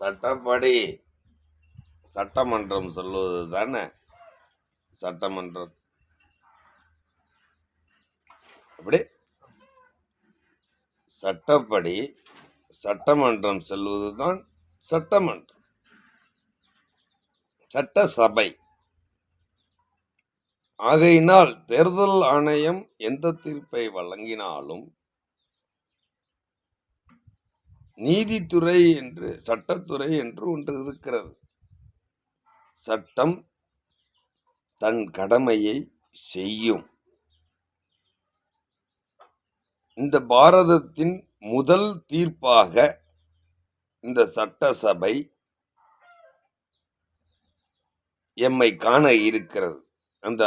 சட்டப்படி சட்டமன்றம் சொல்வது தானே சட்டமன்றம். அப்படி? சட்டப்படி சட்டமன்றம் செல்வதுதான் சட்டமன்றம். சட்டசபை. ஆகையினால் தேர்தல் ஆணையம் எந்த தீர்ப்பை வழங்கினாலும் நீதித்துறை என்று சட்டத்துறை என்று ஒன்று இருக்கிறது. சட்டம் தன் கடமையை செய்யும். இந்த பாரதத்தின் முதல் தீர்ப்பாக இந்த சட்டசபை எம்மை காண இருக்கிறது. அந்த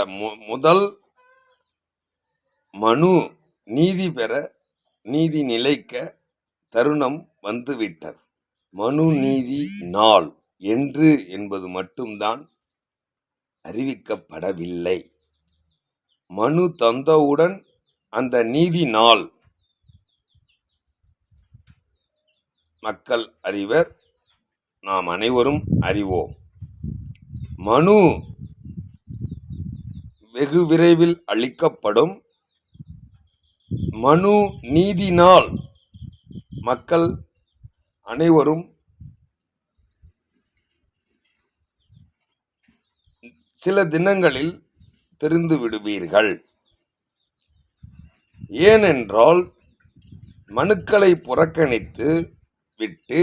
முதல் மனு நீதி பெற நீதி நிலைக்க தருணம் வந்துவிட்டது. மனு நீதி நாள் என்று என்பது மட்டும்தான் அறிவிக்கப்படவில்லை. மனு தந்தவுடன் அந்த நீதி நாள் மக்கள் அறிவர் நாம் அனைவரும் அறிவோம். மனு வெகு விரைவில் அளிக்கப்படும். மனு நீதி நாள் மக்கள் அனைவரும் சில தினங்களில் தெரிந்து விடுவீர்கள். ஏனென்றால் மனுக்களை புறக்கணித்து விட்டு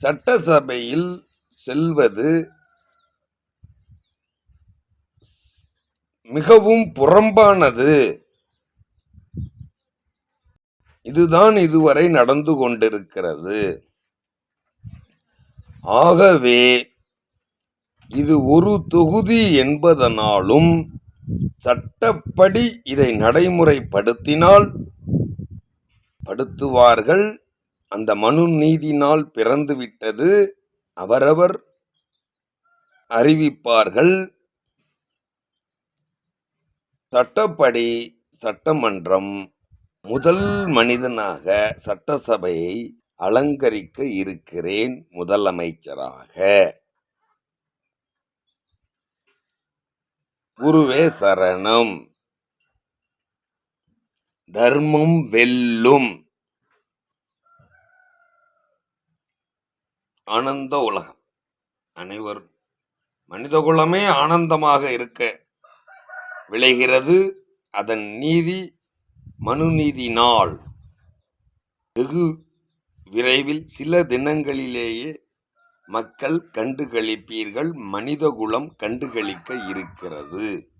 சட்டசபையில் செல்வது மிகவும் புறம்பானது. இதுதான் இதுவரை நடந்து கொண்டிருக்கிறது. ஆகவே இது ஒரு தொகுதி என்பதனாலும் சட்டப்படி இதை நடைமுறைப்படுத்தினால் படுத்துவார்கள். அந்த மனு நீதி நாள் அவரவர் அறிவிப்பார்கள். சட்டப்படி சட்டமன்றம் முதல் மனிதனாக சட்டசபையை அலங்கரிக்க இருக்கிறேன் முதலமைச்சராக. குருவே சரணம். தர்மம் வெல்லும். ஆனந்த உலகம். அனைவரும் மனிதகுலமே ஆனந்தமாக இருக்க விளைகிறது. அதன் நீதி மனுநீதி நாள் வெகு விரைவில் சில தினங்களிலேயே மக்கள் கண்டுகளிப்பீர்கள் மனிதகுலம் கண்டுகளிக்க இருக்கிறது.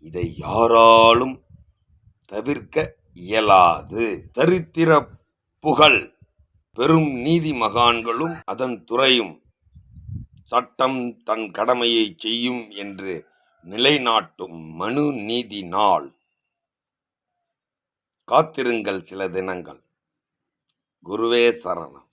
இதை யாராலும் தவிர்க்க இயலாது. சரித்திர புகழ். பெரும் நீதி மகான்களும் அதன் துறையும். சட்டம் தன் கடமையை செய்யும் என்று நிலைநாட்டும் மனு நீதி நாள் காத்திருங்கள் சில தினங்கள். குருவே சரணம்.